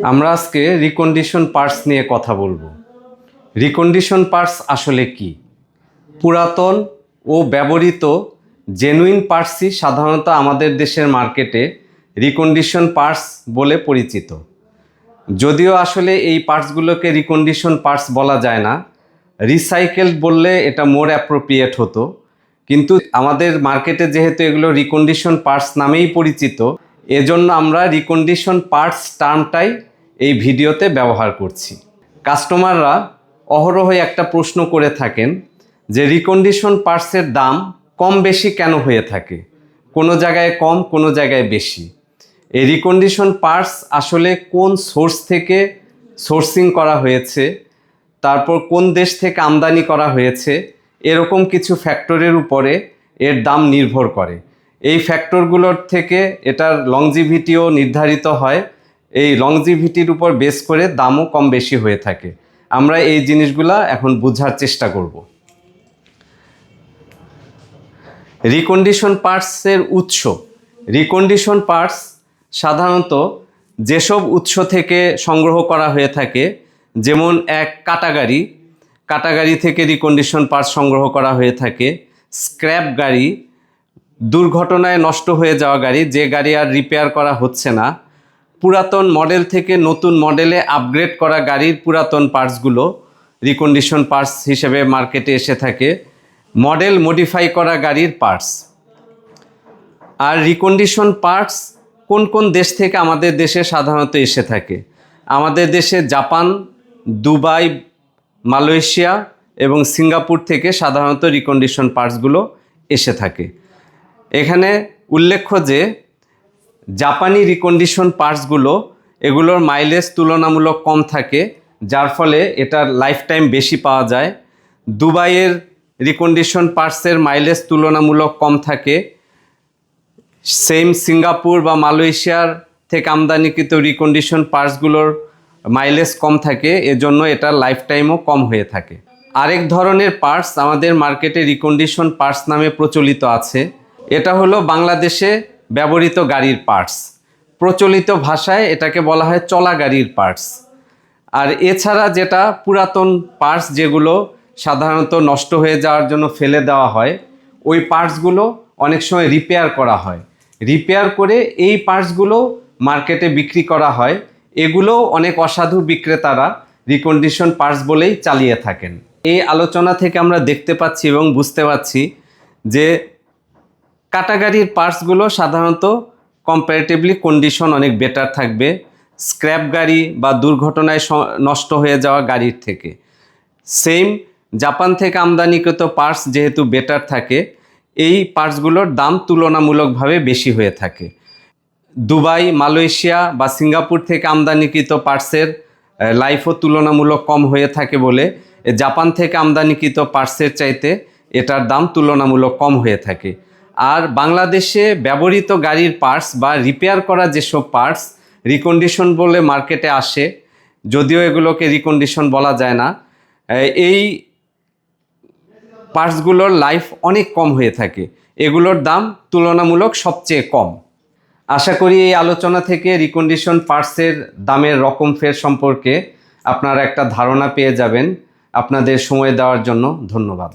আমরা আজকে recondition parts নিয়ে কথা বলব। রিকন্ডিশন পার্টস আসলে কি? পুরাতন ও ব্যবহৃত জেনুইন পার্টসই সাধারণত আমাদের দেশের মার্কেটে রিকন্ডিশন পার্টস বলে পরিচিত। যদিও আসলে এই পার্টসগুলোকে রিকন্ডিশন পার্টস বলা যায় না রিসাইকেল বললে এটা মোর অ্যাপ্রোপ্রিয়েট হতো। কিন্তু আমাদের মার্কেটে যেহেতু এগুলো রিকন্ডিশন পার্টস নামেই পরিচিত এজন্য আমরা রিকন্ডিশন পার্টস টার্মটাই এই ভিডিওতে ব্যবহার করছি। কাস্টমাররা অহরহ একটা প্রশ্ন করে থাকেন যে রিকন্ডিশন পার্টসের দাম কম বেশি কেন হয়ে থাকে? কোনো জায়গায় কম, কোনো জায়গায় বেশি? এই রিকন্ডিশন পার্টস আসলে কোন সোর্স থেকে সোর্সিং করা হয়েছে? তারপর কোন দেশ থেকে আমদানি করা হয়েছে? এরকম কিছু ফ্যাক্টরের উপরে এর দাম নির্ভর করে। এই ফ্যাক্টরগুলোর থেকে এটার লংজিভিটিও নির্ধারিত হয়। এই লংজিভিটির উপর বেস করে দামও কম বেশি হয়ে থাকে। আমরা এই জিনিসগুলা এখন বোঝার চেষ্টা করব। রিকন্ডিশন পার্টসের উৎস। রিকন্ডিশন পার্টস সাধারণত যেসব উৎস থেকে সংগ্রহ করা হয়ে থাকে, যেমন এক কাটাগাড়ি কাটাগাড়ি থেকে রিকন্ডিশন পার্টস সংগ্রহ করা হয়ে থাকে স্ক্র্যাপ গাড়ি দুর্ঘটনায় নষ্ট হয়ে যাওয়া গাড়ি, যে গাড়ি আর রিপেয়ার করা হচ্ছে না। পুরাতন মডেল থেকে নতুন মডেলে আপগ্রেড করা গাড়ির পুরাতন পার্টসগুলো রিকন্ডিশন পার্টস হিসেবে মার্কেটে এসে থাকে। মডেল মডিফাই করা গাড়ির পার্টস আর রিকন্ডিশন পার্টস কোন কোন দেশ থেকে আমাদের দেশে সাধারণত এসে থাকে? আমাদের দেশে জাপান, দুবাই, মালয়েশিয়া এবং সিঙ্গাপুর থেকে সাধারণত রিকন্ডিশন পার্টসগুলো এসে থাকে। এখানে উল্লেখ্য যে জাপানি রিকন্ডিশন পার্টসগুলো এগুলোর মাইলেজ তুলনামূলক কম থাকে, যার ফলে এটার লাইফ টাইম বেশি পাওয়া যায়। দুবাইয়ের রিকন্ডিশন পার্টসের মাইলেজ তুলনামূলক কম থাকে। সেম সিঙ্গাপুর বা মালয়েশিয়ার থেকে আমদানিকৃত রিকন্ডিশন পার্টসগুলোর মাইলেজ কম থাকে, এজন্য এটার লাইফ টাইমও কম হয়ে থাকে। আরেক ধরনের পার্টস আমাদের মার্কেটে রিকন্ডিশন পার্টস নামে প্রচলিত আছে। এটা হলো বাংলাদেশে ব্যবহৃত গাড়ির পার্টস প্রচলিত ভাষায় এটাকে বলা হয় চলা গাড়ির পার্টস আর এছাড়া যেটা পুরাতন পার্টস যেগুলো সাধারণত নষ্ট হয়ে যাওয়ার জন্য ফেলে দেওয়া হয়, ওই পার্টসগুলো অনেক সময় রিপেয়ার করা হয়। রিপেয়ার করে এই পার্টসগুলো মার্কেটে বিক্রি করা হয়। এগুলো অনেক অসাধু বিক্রেতারা রিকন্ডিশন পার্টস বলেই চালিয়ে থাকেন। এই আলোচনা থেকে আমরা দেখতে পাচ্ছি এবং বুঝতে পারছি যে কাটাগাড়ির পার্টসগুলো সাধারণত কম্পারেটিভলি কন্ডিশন অনেক বেটার থাকবে। স্ক্র্যাপ গাড়ি বা দুর্ঘটনায় নষ্ট হয়ে যাওয়া গাড়ির থেকে। সেম জাপান থেকে আমদানিকৃত পার্টস যেহেতু বেটার থাকে, এই পার্টসগুলোর দাম তুলনামূলকভাবে বেশি হয়ে থাকে। দুবাই, মালয়েশিয়া বা সিঙ্গাপুর থেকে আমদানিকৃত পার্টসের লাইফও তুলনামূলক কম হয়ে থাকে বলে জাপান থেকে আমদানিকৃত পার্টসের চাইতে এটার দাম তুলনামূলক কম হয়ে থাকে। আর বাংলাদেশে ব্যবহৃত গাড়ির পার্টস বা রিপেয়ার করা যেসব পার্টস রিকন্ডিশন বলে মার্কেটে আসে, যদিও এগুলোকে রিকন্ডিশন বলা যায় না এই পার্টসগুলোর লাইফ অনেক কম হয়ে থাকে। এগুলোর দাম তুলনামূলক সবচেয়ে কম। আশা করি এই আলোচনা থেকে রিকন্ডিশন পার্টসের দামের রকম ফের সম্পর্কে আপনারা একটা ধারণা পেয়ে যাবেন। আপনাদের সময় দেওয়ার জন্য ধন্যবাদ।